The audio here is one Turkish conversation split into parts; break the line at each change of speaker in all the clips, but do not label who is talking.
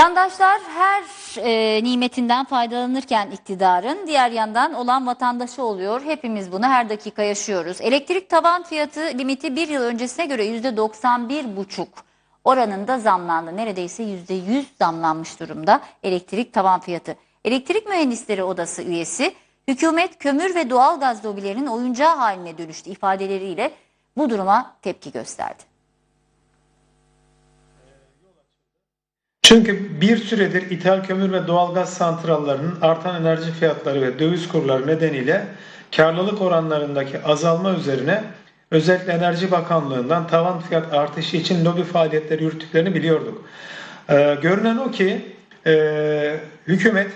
Yandaşlar her e, nimetinden faydalanırken iktidarın diğer yandan olan vatandaşı oluyor. Hepimiz bunu her dakika yaşıyoruz. Elektrik tavan fiyatı limiti bir yıl öncesine göre %91,5 oranında zamlandı. Neredeyse %100 zamlanmış durumda elektrik tavan fiyatı. Elektrik Mühendisleri Odası üyesi hükümet kömür ve doğalgaz lobilerinin oyuncağı haline dönüştü ifadeleriyle bu duruma tepki gösterdi.
Çünkü bir süredir ithal kömür ve doğalgaz santrallarının artan enerji fiyatları ve döviz kurları nedeniyle karlılık oranlarındaki azalma üzerine özellikle Enerji Bakanlığı'ndan tavan fiyat artışı için lobi faaliyetleri yürüttüklerini biliyorduk. Ee, görünen o ki e, hükümet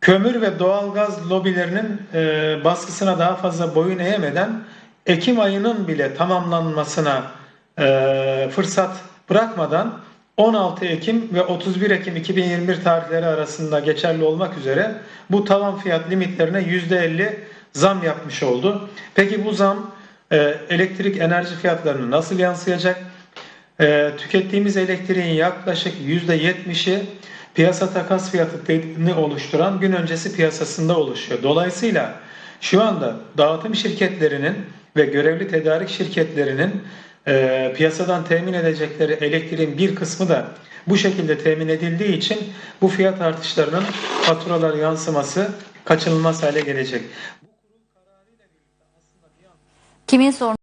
kömür ve doğalgaz lobilerinin e, baskısına daha fazla boyun eğemeden Ekim ayının bile tamamlanmasına e, fırsat bırakmadan 16 Ekim ve 31 Ekim 2021 tarihleri arasında geçerli olmak üzere bu tavan fiyat limitlerine %50 zam yapmış oldu. Peki bu zam e, elektrik enerji fiyatlarına nasıl yansıyacak? E, tükettiğimiz elektriğin yaklaşık %70'i piyasa takas fiyatını oluşturan gün öncesi piyasasında oluşuyor. Dolayısıyla şu anda dağıtım şirketlerinin ve görevli tedarik şirketlerinin e, piyasadan temin edecekleri elektriğin bir kısmı da bu şekilde temin edildiği için bu fiyat artışlarının faturalar yansıması kaçınılmaz hale gelecek.
Kimin sorunu?